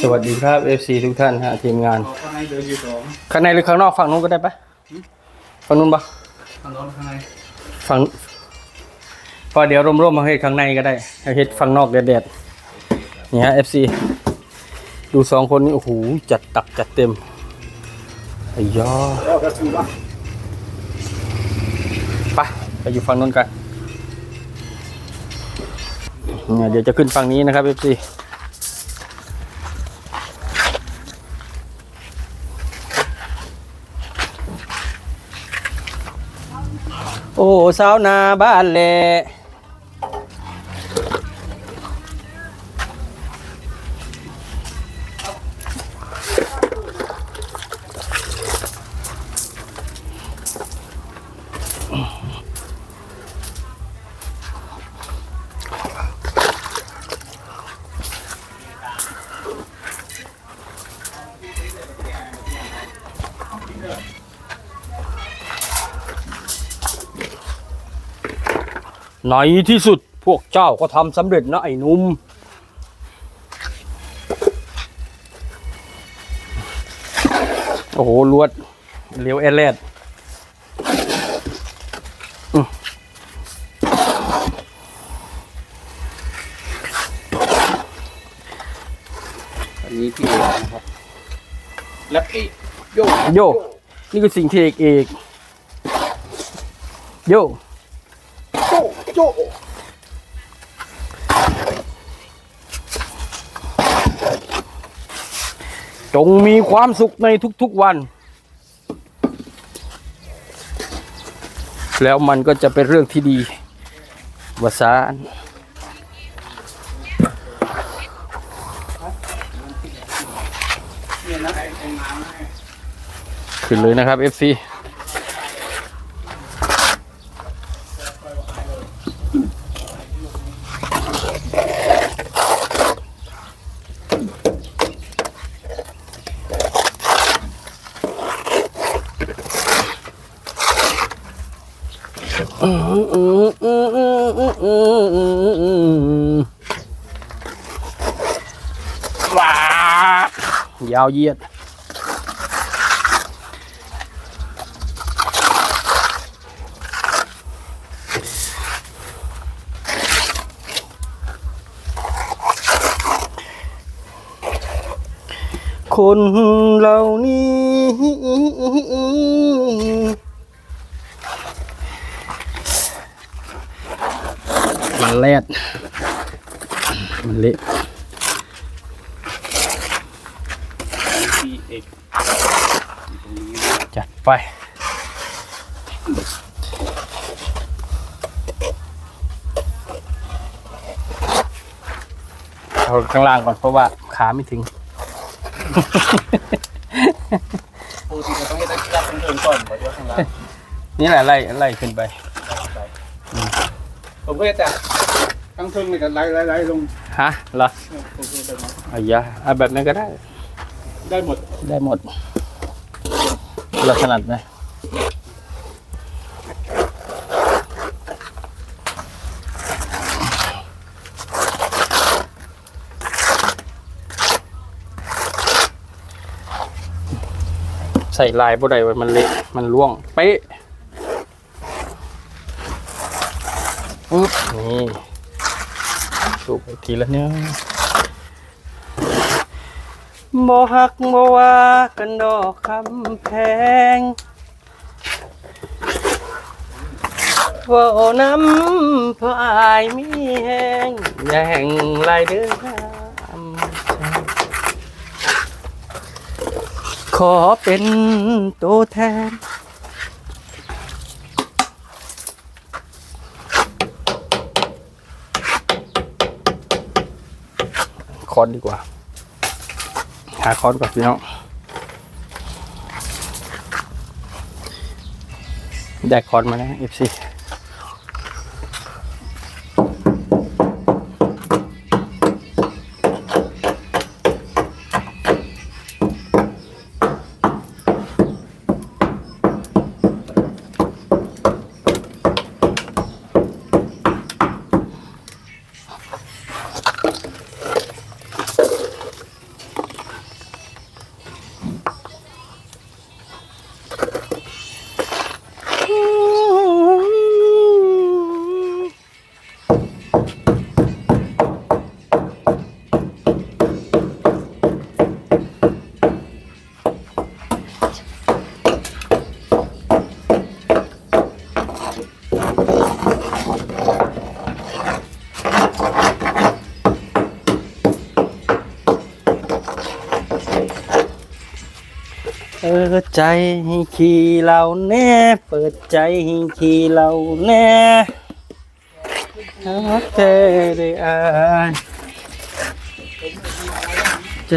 สวัสดีครับ FC ทุกท่านฮะทีมงาน ข้างในเดินอยู่สองข้างในหรือข้างนอกฝั่งนู้นก็ได้ปะฝั่งนู้นปะข้างนอกข้างในฝั่งพอเดี๋ยวร่วมๆมาให้ข้างในก็ได้ให้เฮ็ดฝั่งนอกแดดๆนี่ฮะ FC ดูสองคนนี้โอ้โหจัดตักจัดเต็มไอ้ยอแล้วก็ถือว่าไปไปอยู่ฝั่งนู้นกันเนี่ยเดี๋ยวจะขึ้นฝั่งนี้นะครับ FC โอ้สาวนาบ้านแหล ในที่สุดพวกเจ้าก็ทำสำเร็จนะไอ้หนุ่มโอ้โหลวดเลี้ยวเอเลดอันนี้พี่เอกนะครับ แล้วพี่โยกโย นี่คือสิ่งที่เอกเอกโย โจจงมีความสุขในทุกๆวัน แล้วมันก็จะเป็นเรื่องที่ดีวสานขึ้นเลยนะครับ FC ว้ายาวเยียดคนเหล่านี้ แลดมันเละพี่เอกจัดไปเอาข้างล่างก่อนเพราะว่าขาไม่ถึงปกติเราต้องให้ได้ยัดตรงเทิงก่อนเพราะว่าข้างล่างนี่แหละไล่ไล่ขึ้นไปผมก็จะ ตั้งเทิงเลยกันไล่ไล่ไล่ลงฮะเหรอผมก็จะมาอายะเอาแบบนั้นก็ได้ ได้หมดได้หมด เราถนัดไหมใส่ลายบ่ได้ไว้มันเละมันล่วง เป๊ะอุ๊บนี่ สูบทีละเนื้อบ่ฮักบ่ว่ากันดอกคำแพงว่าโอน้ำเพราะอายมีแหงแย่างลายเดินน้ำขอเป็นตัวแทน อนดีกว่า หาคอนก่อนพี่น้องได้คอนมาแล้ว FC อ ปิดใจให้ขี่เราแน่ เปิดใจให้ขี่เราแน่ฮักแท้ได้อายใจ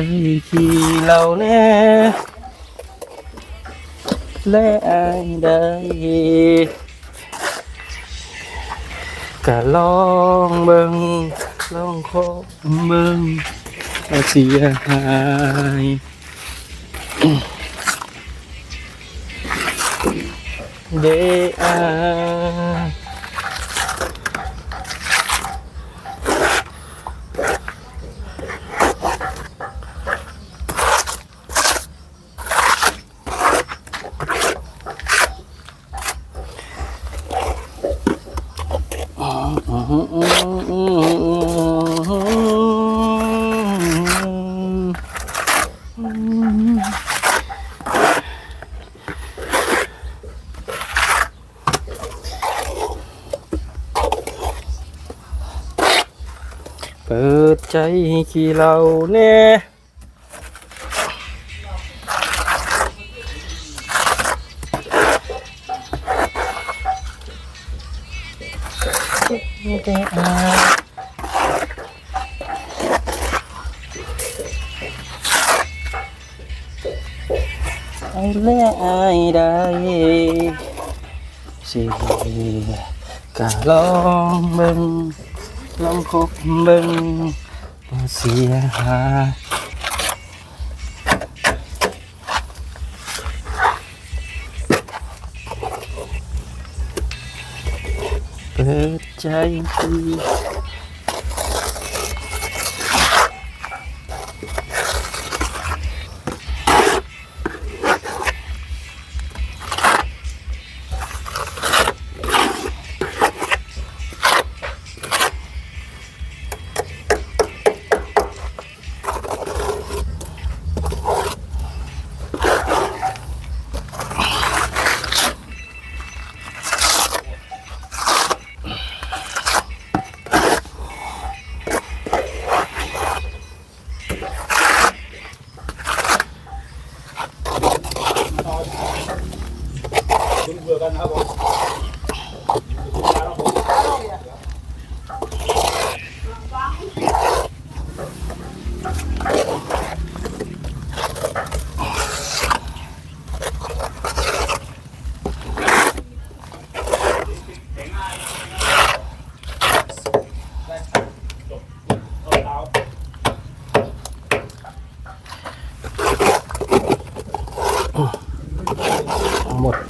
ขี่เราแน่และอายได้ก็ลองเบิ่งลองขอเบิ่งเสียหาย เด ใจให้ขี่เราแน่ได้อายไอ้เล่อายได้สิกะลองเบิ่งลองคบเบิ่งบ่ เสียหาเปิดใจที่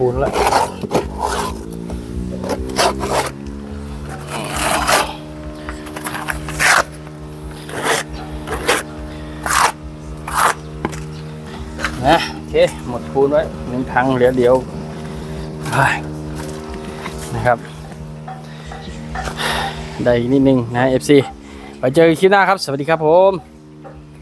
ปูนแล้วนะโอเค หมดปูนไว้หนึ่งถังเหลือเดียวไปนะครับ ได้อีกนิดนึงนะ FC ไปเจอกันคลิปหน้าครับ สวัสดีครับผม